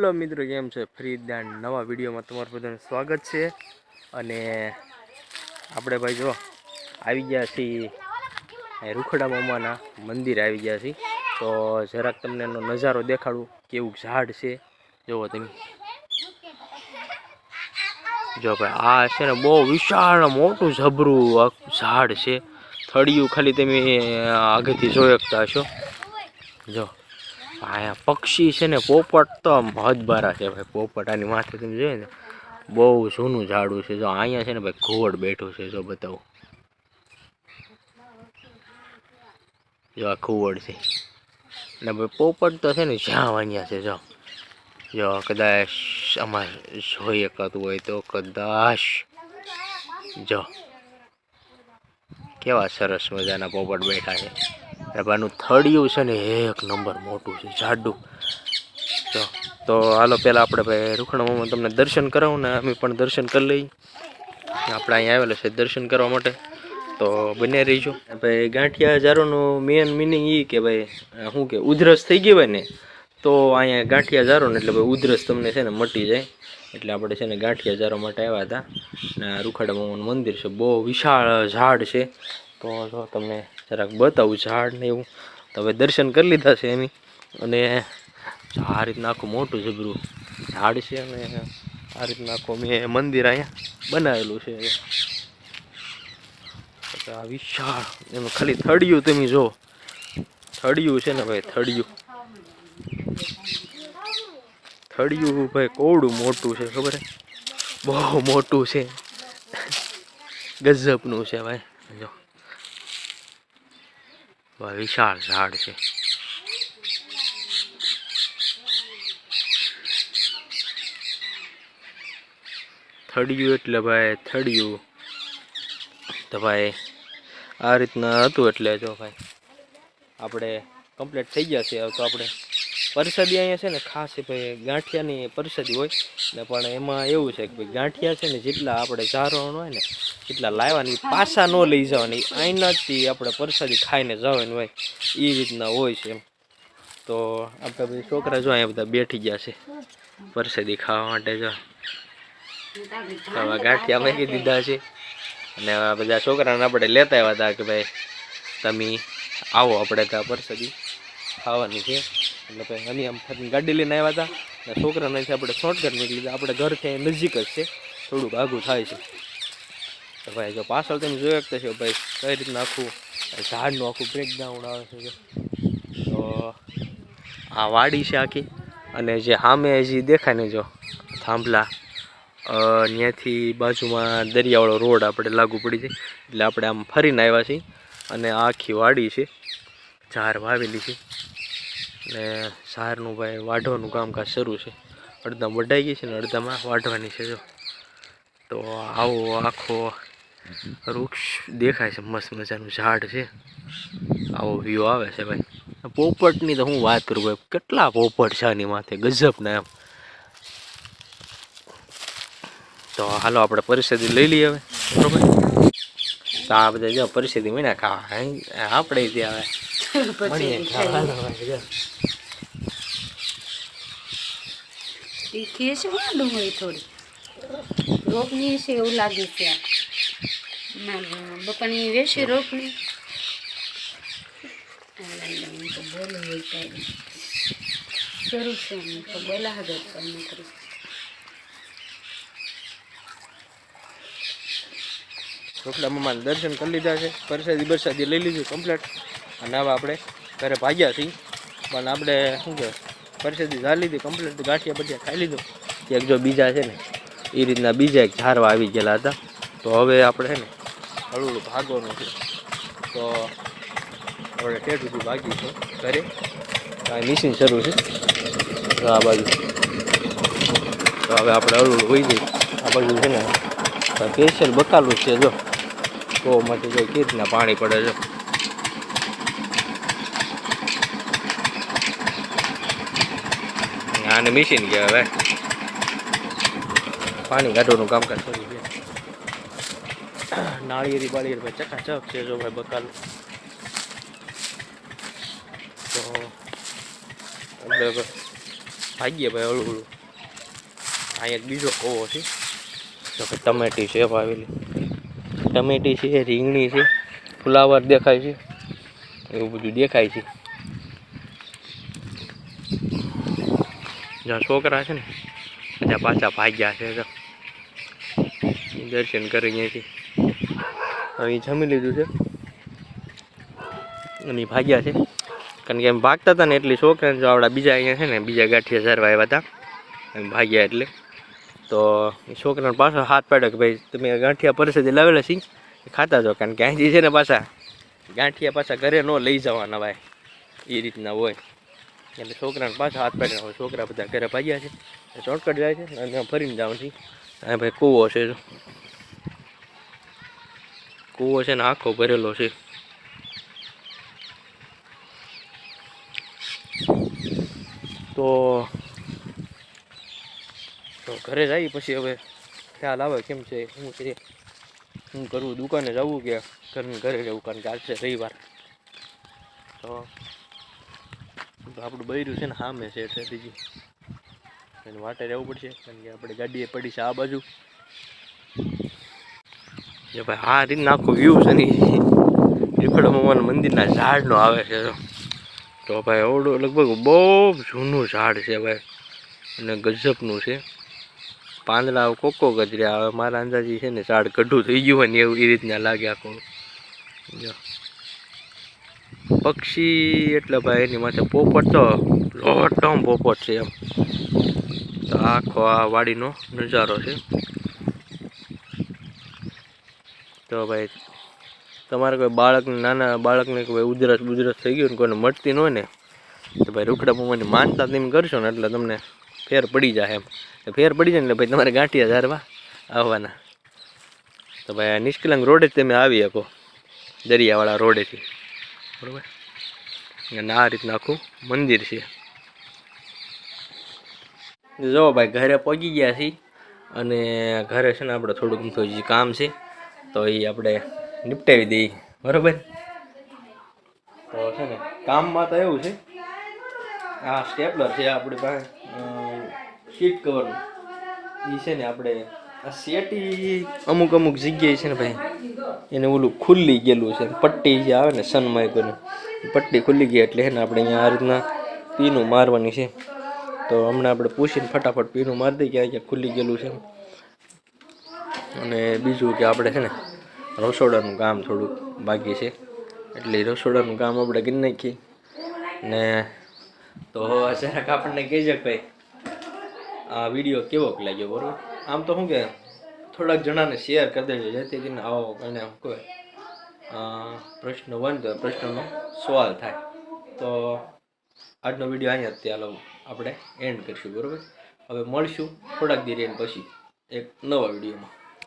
Hello મિત્રો, કેમ છે? ફરીદાન નવા વિડીયોમાં તમારું બધાનું સ્વાગત છે. અને આપણે ભાઈ જો આવી ગયા છીએ રૂખડા મામાના મંદિર આવી ગયા છીએ. તો જરાક તમને એનો નજારો દેખાડું, કેવું ઝાડ છે. જુઓ તમે. જો ભાઈ, આ છે ને બહુ વિશાળ મોટું ઝબરું ઝાડ છે. થળિયું ખાલી તમે આગળથી જોઈ શકતા હશો. જો. અહીંયા પક્ષી છે ને, પોપટ તો હદબારા છે ભાઈ પોપટ આની માથે તમે જોઈએ ને, બહુ જૂનું ઝાડું છે. જો અહીંયા છે ને ભાઈ, ઘોડ બેઠું છે, જો બતાવું. જો આ ઘુવડ છે. ને ભાઈ, પોપટ તો છે ને જ્યાં વાંચ્યા છે, જો. જો કદાચ અમારે જોઈએ કરતું હોય તો કદાચ, જો. કેવા સરસ મજાના પોપટ બેઠા છે. રબાનું થળિયું છે ને, એક નંબર મોટું છે, જાડું. તો તો હાલો, પહેલાં આપણે ભાઈ રૂખણામાં તમને દર્શન કરાવું ને અમે પણ દર્શન કરી લઈએ. આપણે અહીંયા આવેલા છે દર્શન કરવા માટે. તો બને રહીજો. ભાઈ ગાંઠિયા જારોનું મેન મિનિંગ એ કે ભાઈ, શું કે, ઉધરસ થઈ ગઈ ને, તો અહીંયા ગાંઠિયા જારો ને એટલે ભાઈ ઉધરસ તમને છે ને મટી જાય. એટલે આપણે છે ને ગાંઠિયા જારો માટે આવ્યા હતા. ને રૂખાડા મામાનું મંદિર છે, બહુ વિશાળ ઝાડ છે. તો જો તમને જરાક બતાવું ઝાડ ને એવું. તો હવે દર્શન કરી લીધા છે એની. અને આ રીતના આખું મોટું જબરું ઝાડ છે અને આ રીતના આખું મેં મંદિર અહીંયા બનાવેલું છે. આ વિશાળ, એમ ખાલી થડિયું તમે જો થળિયું છે ને ભાઈ થળિયું થળિયું ભાઈ કોવડું મોટું છે, ખબર બહુ મોટું છે. ગજબનું છે ભાઈ. જો. વિશાળ ઝાડ છે. થડિયું એટલે ભાઈ, થડિયું. તો ભાઈ, આ રીતના હતું એટલે જો ભાઈ, આપણે કમ્પ્લીટ થઈ ગયા છે તો આપણે પરસાદી અહીંયા છે ને, ખાસ ભાઈ ગાંઠિયાની પરસાદી હોય ને, પણ એમાં એવું છે કે ભાઈ ગાંઠિયા છે ને, જેટલા આપણે ચારવાનું હોય ને એટલા લાવવાની પાછા ન લઈ જવાની. અહીંનાથી આપણે પરસાદી ખાઈને જવાની હોય, એ રીતના હોય છે એમ. તો આપણે બધા છોકરા જો અહીંયા બધા બેઠી ગયા છે, પરસાદી ખાવા માટે જો. હવે ગાંઠિયા મૂકી દીધા છે. અને આ બધા છોકરાને આપણે લેતા આવ્યા હતા કે ભાઈ, તમે આવો આપણે ત્યાં પરસાદી ખાવાની છે. એટલે ભાઈ અમે આમ ગાડી લઈને આવ્યા હતા. અને છોકરાને આપણે શોર્ટકટ નીકળી આપણે ઘરથી અહીં નજીક જ છે. થોડુંક આઘું થાય છે. તો ભાઈ જો પાછળ તમે જોઈ શકતા છો ભાઈ કઈ રીતના આખું ઝાડનું આખું બ્રેકડાઉન આવે છે જો. તો આ વાડી છે આખી અને જે સામે હજી દેખાય ને જો થાંભલા ત્યાંથી બાજુમાં દરિયાવાળો રોડ આપણે લાગુ પડી જાય એટલે આપણે આમ ફરીને આવ્યા છીએ અને આખી વાડી છે, ઝાર વાવેલી છે ને ઝારનું ભાઈ વાઢવાનું કામકાજ શરૂ છે અડધા વઢાઈ ગઈ છે ને અડધામાં વાઢવાની છે જો તો આવો આખો વૃક્ષ દેખાય છે મસ્ત મજાનું ઝાડ છે. આવો વ્યૂ આવે છે ભાઈ. પોપટની તો હું વાત કરું ભાઈ કેટલા પોપટ છે આની માથે ગજબના એમ. તો હાલો આપણે પરિસ્થિતિ લઈ લઈએ હવે. બરોબર? તો આ બધા જો પરિસ્થિતિ મીના ખાવા આપણે ત્યાં હવે. એ કેસ. છે થોડી. રોપની છે એવું લાગે છે. બપાની વેસી રોપની તો બોલું હોય કાંઈ શરૂ છે હું તો બોલા હગર તમને કરી રોકડા મામાના દર્શન કરી લીધા છે. પરસાદી બરસાદી લઈ લીધું કમ્પ્લેટ અને હવે આપણે ઘરે ભાગ્યા છીએ. પણ આપણે શું કે પરસાદી ઝાલી લીધી કમ્પ્લેટ ગાંઠિયા બઠિયા ખાઈ લીધું. એક જો બીજા છે ને એ રીતના બીજા એક ઝારવા આવી ગયેલા હતા. તો હવે આપણે છે ને હળવું ભાગવાનું છે. તો આપણે ટેટ સુધી ભાગ્યું છે. ઘરે. આ મિશીન શરૂ છે. આ બાજુ. તો હવે આપણે હળવું હોઈ જઈએ આ બાજુ છે ને સ્પેશિયલ બકાલું છે જો. તો માટે જો કેવી રીતના પાણી પડે છે. આને મિશીન કહેવાય. પાણી કાઢવાનું કામકાજ કર્યું નાળિયેરી બાળિયેરી ભાઈ ચકાચક છે જો ભાઈ બકાલ. તો ભાગીએ ભાઈ હળું હળું. અહીંયા એક બીજો કોવો છે. તો કે ટમેટી છે વાવેલી ટમેટી છે, રીંગણી છે, ફુલાવર દેખાય છે. એવું બધું દેખાય છે. જ્યાં છોકરા છે ને, ત્યાં પાછા ભાગ્યા છે. દર્શન કરી અહીંયાથી અહીં જમી લીધું છે. અને ભાગ્યા છે. કારણ કે એમ ભાગતા હતા ને એટલી છોકરાને જો આવડા બીજા અહીંયા છે ને, બીજા ગાંઠિયા સારવા આવ્યા હતા. એમ ભાગ્યા એટલે. તો છોકરાને પાછો હાથ પાડ્યો કે ભાઈ, તમે ગાંઠિયા પરિસ્થિતિ લાવેલા છે ખાતા જાઓ. કારણ કે અહીંથી છે ને પાછા, ગાંઠિયા પાછા ઘરે ન લઈ જવાના ભાઈ. એ રીતના હોય. એટલે છોકરાને પાછા હાથ પાડીને હોય છોકરા બધા ઘરે ભાગ્યા છે. શોર્ટકટ જાય છે અને ફરીને જવાનું છે. ભાઈ, કૂવો છે. કૂવો છે ને આખો ભરેલો છે. તો તો ઘરે જઈ પછી હવે ખ્યાલ આવે કેમ છે હું છે હું કરવું, દુકાને જવું કે ઘરને ઘરે રહેવું, કારણ કે આજ રવિવાર. તો આપણું બૈરું છે ને સામે છે એટલે બીજી એને વાટે રહેવું પડશે, કારણ કે આપણે ગાડીએ પડી છે આ બાજુ. જે ભાઈ આ રીતના આખો વ્યૂ છે ને ત્રિફળ ભગવાન મંદિરના ઝાડનો આવે છે. તો ભાઈ ઓવડું લગભગ બહુ જૂનું ઝાડ છે ભાઈ. અને ગજબનું છે. પાંદડા કોકો ગજર્યા હવે મારા અંદાજી છે ને ઝાડ ગઢું થઈ ગયું હોય ને એવું એ રીતના લાગે આખું. જો. પક્ષી એટલે ભાઈ એની માથે પોપટ તો લોટમ પોપટ છે એમ. તો આખો આ વાડીનો નજારો છે. તો ભાઈ, તમારે કોઈ બાળકને, નાના બાળકને કોઈ ઉધરસ બુધરસ થઈ ગયું ને કોઈને મળતી ન હોય ને, તો ભાઈ રૂખડા પમાની માનતા તમે કરશો ને એટલે તમને ફેર પડી જાય એમ. ફેર પડી જાય ને ભાઈ તમારે ગાંઠિયા ધારવા આવવાના. તો ભાઈ આ નિષ્કલંગ રોડે જ તમે આવી શકો, દરિયાવાળા રોડેથી. બરાબર? અને આ રીતનું આખું મંદિર છે. જો ભાઈ ઘરે પહોંચી ગયા છીએ, અને ઘરે છે ને આપણે થોડુંક થોડું કામ છે. તો એ આપણે નિપટાવી દઈએ. બરોબર? તો છે ને, કામમાં તો એવું છે. આ સ્ટેપલર છે આપણી પાસે સીટ કવરનું એ છે ને આપણે, આ સેટી અમુક અમુક જગ્યાએ છે ને ભાઈ, એને ઓલું ખુલ્લી ગયેલું છે. પટ્ટી જે આવે ને સનમાઇકોની પટ્ટી ખુલ્લી ગઈ એટલે ને આપણે અહીંયા આ રીતના પીનું મારવાની છે. તો હમણાં આપણે પૂછીને ફટાફટ પીનું મારી દઈએ ક્યાં ક્યાં ખુલ્લી ગયેલું છે. અને બીજું કે આપણે છે ને રસોડાનું કામ થોડુંક બાકી છે. એટલે રસોડાનું કામ આપણે કરી નાખીએ. ને તો જરાક આપણને કહેજે ભાઈ, આ વીડિયો કેવો લાગ્યો, બરાબર? આમ તો શું કે થોડાક જણાને શેર કરી દેજો, જેથી કરીને આવો અને કોઈ પ્રશ્ન બને તો પ્રશ્નનો સવાલ થાય. તો આજનો વીડિયો અહીંયા ચાલો આપણે એન્ડ કરીશું, બરાબર? હવે મળશું થોડાક દી પછી એક નવા વિડીયોમાં.